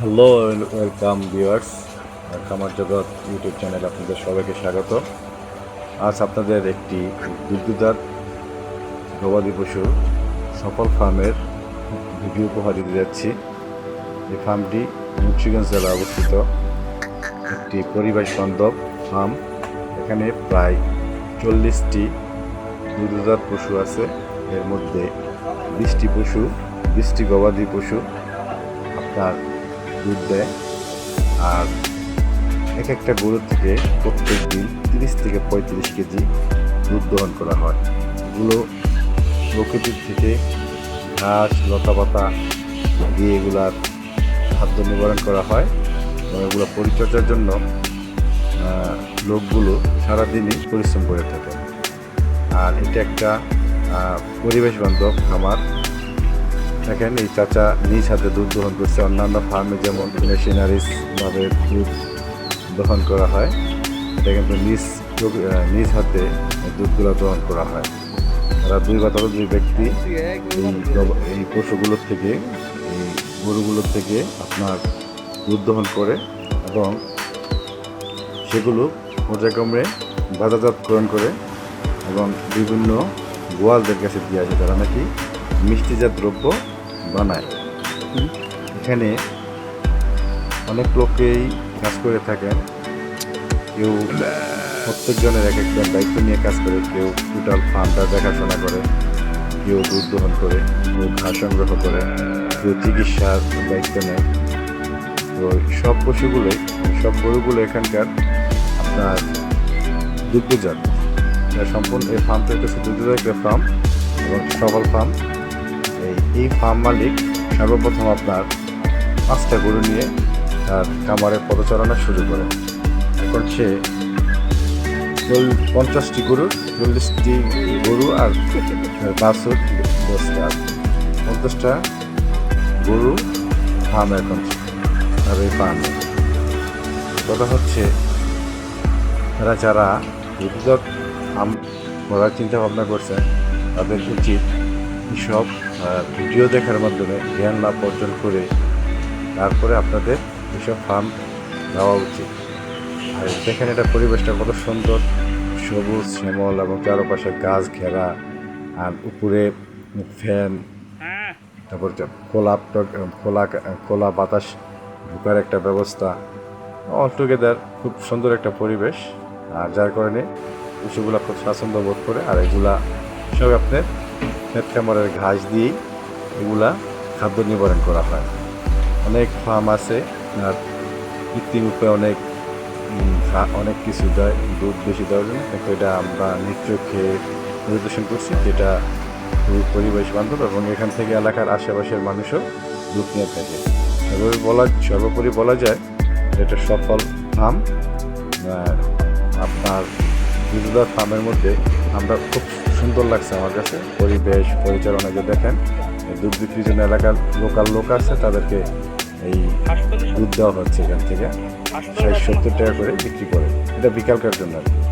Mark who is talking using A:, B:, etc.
A: Hello welcome viewers খামার জগৎ YouTube channel আপনাদের সবাইকে স্বাগত। আজ আপনাদের একটি দুগ্ধজাত গবাদি পশু সফল ফার্মের ভিডিও উপহার দিতে যাচ্ছি। এই ফার্মটি মুন্সিগঞ্জ জেলায় অবস্থিত। একটি পরিবেশ বান্ধব ফার্ম। এখানে প্রায় চল্লিশটি দুগ্ধজাত পশু আছে। এর মধ্যে বিশটি পশু, বিশটি গবাদি পশু। আপনার দুধ দেয়। আর এক একটা গরু থেকে প্রত্যেক দিন তিরিশ থেকে পঁয়ত্রিশ কেজি দুধ দহন করা হয়। এগুলো প্রকৃতির থেকে ঘাস লতাপাতা দিয়ে এগুলার খাদ্য নিবারণ করা হয়। এবং এগুলো পরিচর্যার জন্য লোকগুলো সারাদিনই পরিশ্রম করে থাকে। আর এটা একটা পরিবেশ বান্ধব খামার। দেখেন এই চাচা নিজ হাতে দুধ দহন করছে। অন্যান্য ফার্মে যেমন মেশিনারিজ ভাবে দুধ দহন করা হয় এটা কিন্তু নিজ নিজ হাতে দুধগুলো দহন করা হয়। তারা দুই বা দুই ব্যক্তি এই পশুগুলোর থেকে, এই গরুগুলোর থেকে আপনার দুধ দহন করে এবং সেগুলো পর্যায়ক্রমে বাজারজাতকরণ করে এবং বিভিন্ন গোয়ালদের কাছে দিয়ে আসে। তারা নাকি মিষ্টিজাত দ্রব্য বানায়। এখানে অনেক লোকেই কাজ করে থাকেন। কেউ প্রত্যেকজনের এক একটা দায়িত্ব নিয়ে কাজ করে, কেউ টোটাল ফার্মটা দেখাশোনা করে, কেউ দুধ দহন করে, কেউ ঘাস সংগ্রহ করে, কেউ চিকিৎসার দায়িত্ব নেয়। তো সব পশুগুলোই, সব গরুগুলো এখানকার আপনার দুগ্ধজাত। সম্পূর্ণ এই ফার্মটা হচ্ছে দুগ্ধজাত ফার্ম এবং সফল ফার্ম এই ফার্ম মালিক সর্বপ্রথম আপনার পাঁচটা গরু নিয়ে তার খামারের পদচারণা শুরু করে। এখন সে পঞ্চাশটি গরু, চল্লিশটি গরু আর বাছুর দশটা। পঞ্চাশটা গরু ফার্ম এখন আর এই ফার্মে কথা হচ্ছে তারা যারা ফার্ম করার চিন্তা ভাবনা করছেন তাদের উচিত সব ভিডিও দেখার মাধ্যমে জ্ঞান লাভ অর্জন করে তারপরে আপনাদের এসব ফার্ম দেওয়া উচিত। আর দেখেন এটা পরিবেশটা কত সুন্দর। সবুজ, শ্যামল এবং চারপাশে গাছ ঘেরা, আর উপরে ফ্যান তারপর খোলা খোলা খোলা বাতাস ঢুকার একটা ব্যবস্থা। অল টুগেদার খুব সুন্দর একটা পরিবেশ। আর যার কারণে পশুগুলা খুব স্বাচ্ছন্দ্য বোধ করে, আর এগুলা সব আপনার খামারের ঘাস দিয়েই এগুলা খাদ্য নিবারণ করা হয়। অনেক ফার্ম আছে আর কৃত্রিম উপায়ে অনেক অনেক কিছু দেয়, দুধ বেশি দেওয়ার জন্য। কিন্তু এটা আমরা নিত্য খেয়ে পরিদর্শন করছি, যেটা খুবই পরিবেশ বান্ধব এবং এখান থেকে এলাকার আশেপাশের মানুষও দুধ নিয়ে থাকে। সর্বোপরি বলা সর্বোপরি বলা যায়, এটা সফল ফার্ম আপনার দুধদার ফার্মের মধ্যে আমরা খুব সুন্দর লাগছে আমার কাছে। পরিবেশ পরিচালনা যে দেখেন দুধ বিক্রির জন্য এলাকার লোকাল লোক আছে তাদেরকে এই দুধ দেওয়া হচ্ছে এখান থেকে। ষাট সত্তর টাকা করে বিক্রি করে। এটা বিকালকার জন্য আর কি।